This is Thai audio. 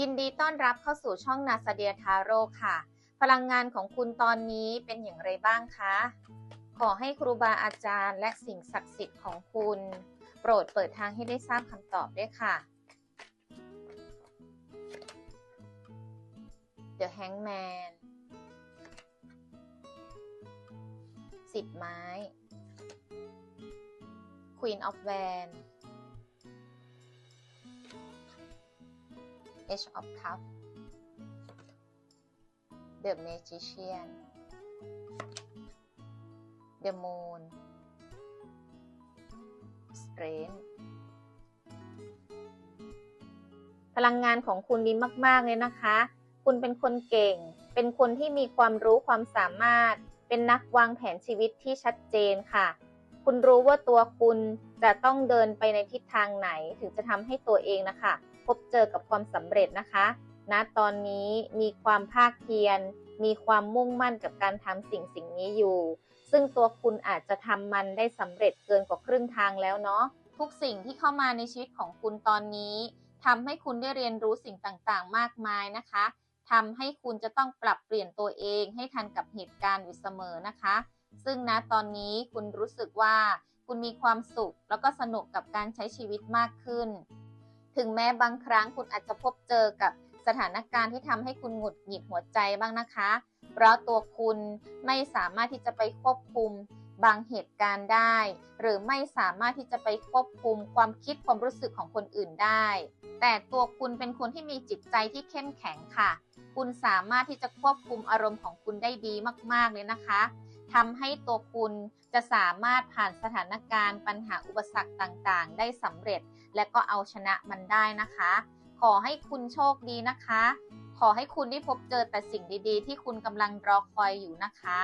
ยินดีต้อนรับเข้าสู่ช่องนาซาเดียทาโร่ค่ะ พลังงานของคุณตอนนี้เป็นอย่างไรบ้างคะ ขอให้ครูบาอาจารย์ และสิ่งศักดิ์สิทธิ์ของคุณ โปรดเปิดทางให้ได้ทราบคำตอบด้วยค่ะ The Hangman สิบไม้ Queen of Wands Age of cup, The Magician The Moon Strength พลังงานของคุณดีมาก ๆ เลยนะคะ คุณเป็นคนเก่ง เป็นคนที่มีความรู้ความสามารถ เป็นนักวางแผนชีวิตที่ชัดเจนค่ะ คุณรู้ว่าตัวคุณจะต้องเดินไปในทิศทางไหน ถึงจะทำให้ตัวเองนะคะ พบเจอกับความสำเร็จนะคะณตอนนี้มีความภาคเพียร มีความมุ่งมั่นกับการทำสิ่งสิ่งนี้อยู่ ซึ่งตัวคุณอาจจะทำมันได้สำเร็จเกินกว่าครึ่งทางแล้วเนาะทุกสิ่งที่เข้ามาในชีวิตของคุณตอนนี้ทำให้คุณได้เรียนรู้สิ่งต่างๆ มากมายนะคะทำให้คุณจะต้องปรับเปลี่ยนตัวเองให้ทันกับเหตุการณ์อยู่เสมอนะคะ ซึ่งณตอนนี้คุณรู้สึกว่าคุณมีความสุขแล้วก็สนุกกับการใช้ชีวิตมากขึ้น ถึงแม้บางครั้งคุณอาจจะพบเจอกับสถานการณ์ที่ทำให้คุณหงุดหงิดหัวใจบ้างนะคะ เพราะตัวคุณไม่สามารถที่จะไปควบคุมบางเหตุการณ์ได้ หรือไม่สามารถที่จะไปควบคุมความคิดความรู้สึกของคนอื่นได้ แต่ตัวคุณเป็นคนที่มีจิตใจที่เข้มแข็งค่ะ คุณสามารถที่จะควบคุมอารมณ์ของคุณได้ดีมาก ๆ เลยนะคะ ทำให้ตัวคุณจะสามารถผ่านสถานการณ์ปัญหาอุปสรรคต่างๆ ได้สำเร็จ และก็เอาชนะมันได้นะคะ ขอให้คุณโชคดีนะคะ ขอให้คุณได้พบเจอแต่สิ่งดีๆ ที่คุณกำลังรอคอยอยู่นะคะ